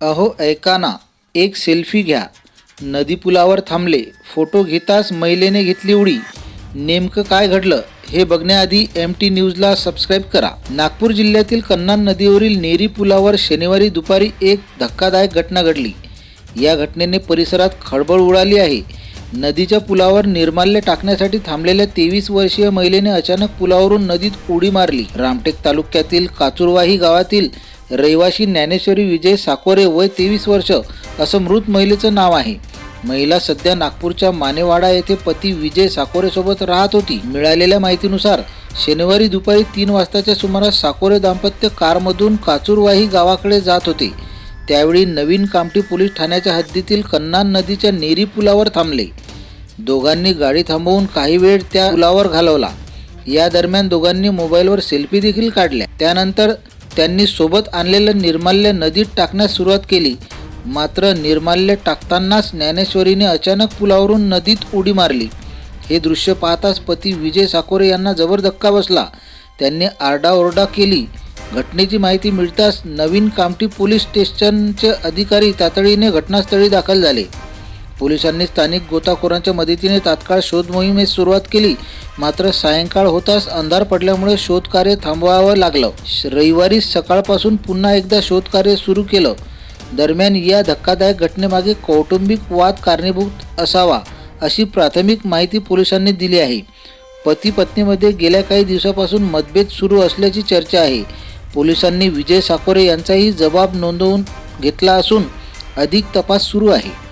अहो ऐका ना. एक सेल्फी घ्या. नदी पुलावर थांबले. फोटो घेताच महिलेने घेतली उडी. नेमकं काय घडलं हे बघण्याआधी एम टी न्यूजला सबस्क्राईब करा. नागपूर जिल्ह्यातील कन्नान नदीवरील नेरी पुलावर शनिवारी दुपारी एक धक्कादायक घटना घडली. या घटनेने परिसरात खळबळ उडाली आहे. नदीच्या पुलावर निर्माल्य टाकण्यासाठी थांबलेल्या तेवीस वर्षीय महिलेने अचानक पुलावरून नदीत उडी मारली. रामटेक तालुक्यातील काचुरवाही गावातील रहिवासी ज्ञानेश्वरी विजय साकोरे वय तेवीस वर्ष असं मृत महिलेचं नाव आहे. महिला सध्या नागपूरच्या मानेवाडा येथे पती विजय साकोरे सोबत राहत होती. मिळालेल्या माहितीनुसार शनिवारी दुपारी तीन वाजताच्या सुमारास साकोरे दाम्पत्य कारमधून काचूरवाही गावाकडे जात होते. त्यावेळी नवीन कामठी पोलीस ठाण्याच्या हद्दीतील कन्नान नदीच्या नेरी पुलावर थांबले. दोघांनी गाडी थांबवून काही वेळ त्या पुलावर घालवला. या दरम्यान दोघांनी मोबाईलवर सेल्फी देखील काढल्या. त्यानंतर त्यांनी सोबत आणलेलं निर्माल्य नदीत टाकण्यास सुरुवात केली. मात्र निर्माल्य टाकतानाच ज्ञानेश्वरीने अचानक पुलावरून नदीत उडी मारली. हे दृश्य पाहताच पती विजय साकोरे यांना जबर धक्का बसला. त्यांनी आरडाओरडा केली. घटनेची माहिती मिळताच नवीन कामठी पोलीस स्टेशनचे अधिकारी तातडीने घटनास्थळी दाखल झाले. पोलिसांनी स्थानिक गोताखोरांच्या मदतीने तात्काळ शोध मोहिमेस सुरुवात केली. मात्र सायंकाळ होताच अंधार पडल्यामुळे शोधकार्य थांबवावं लागलं. श- रविवारी सकाळपासून पुन्हा एकदा शोधकार्य सुरू केलं. दरम्यान या धक्कादायक घटनेमागे कौटुंबिक वाद कारणीभूत असावा अशी प्राथमिक माहिती पोलिसांनी दिली आहे. पती पत्नीमध्ये गेल्या काही दिवसापासून मतभेद सुरू असल्याची चर्चा आहे. पोलिसांनी विजय साकोरे यांचाही जबाब नोंदवून घेतला असून अधिक तपास सुरू आहे.